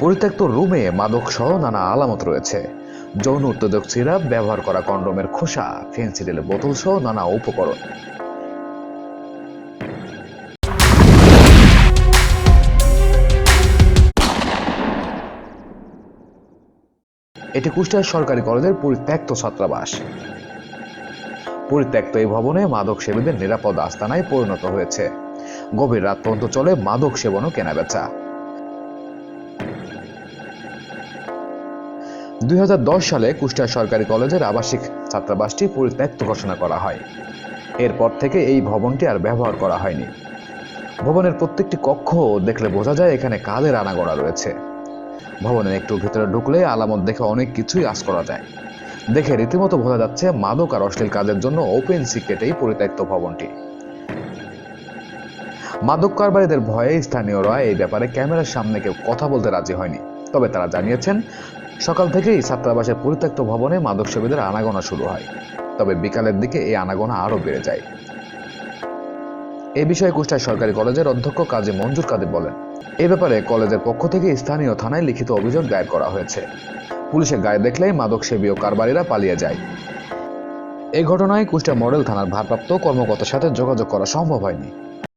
পরিত্যক্ত রুমে মাদক সহ নানা আলামত রয়েছে। যৌন উত্তেজক সিরাপ ব্যবহার করা কন্ডোমের খোসা ফেন্সিডিলের বোতল সহ নানা উপকরণ। এটি কুষ্টিয়া সরকারি কলেজের পরিত্যক্ত ছাত্রাবাস। পরিত্যক্ত এই ভবনে মাদক সেবীদের নিরাপদ আস্তানায় পরিণত হয়েছে। গভীর রাত পর্যন্ত চলে মাদক সেবন ও কেনাবেচা। দুই হাজার দশ সালে কুষ্টিয়া সরকারি কলেজের আবাসিক ছাত্রাবাসটি পরিত্যক্ত ঘোষণা করা হয়। এরপর থেকে এই ভবনটি আর ব্যবহার করা হয়নি। ভবনের প্রত্যেকটি কক্ষ দেখলে বোঝা যায় এখানে কাদের আনাগোনা রয়েছে। ভবনের একটু ভিতরে ঢুকলে আলামত দেখে অনেক কিছুই আশ করা যায়। দেখে রীতিমতো বোঝা যাচ্ছে মাদক আর অশ্লীল কাজের জন্য ওপেন সিক্রেট এই পরিত্যক্ত ভবনটি। মাদক কারবারিদের ভয়ে স্থানীয়রা এই ব্যাপারে ক্যামেরার সামনে কেউ কথা বলতে রাজি হয়নি। তবে তারা জানিয়েছেন সকাল থেকেই ছাত্রাবাসের পরিত্যক্ত ভবনে মাদক সেবীদের আনাগোনা শুরু হয়। তবে বিকালের দিকে এই আনাগোনা আরও বেড়ে যায়। এ বিষয়ে কুষ্টায় সরকারি কলেজের অধ্যক্ষ কাজী মঞ্জুর কাদের বলেন, এ ব্যাপারে কলেজের পক্ষ থেকে স্থানীয় থানায় লিখিত অভিযোগ দায়ের করা হয়েছে। পুলিশের গায়ে দেখলেই মাদক সেবী ও কারবারিরা পালিয়ে যায়। এই ঘটনায় কুষ্টিয়া মডেল থানার ভারপ্রাপ্ত কর্মকর্তার সাথে যোগাযোগ করা সম্ভব হয়নি।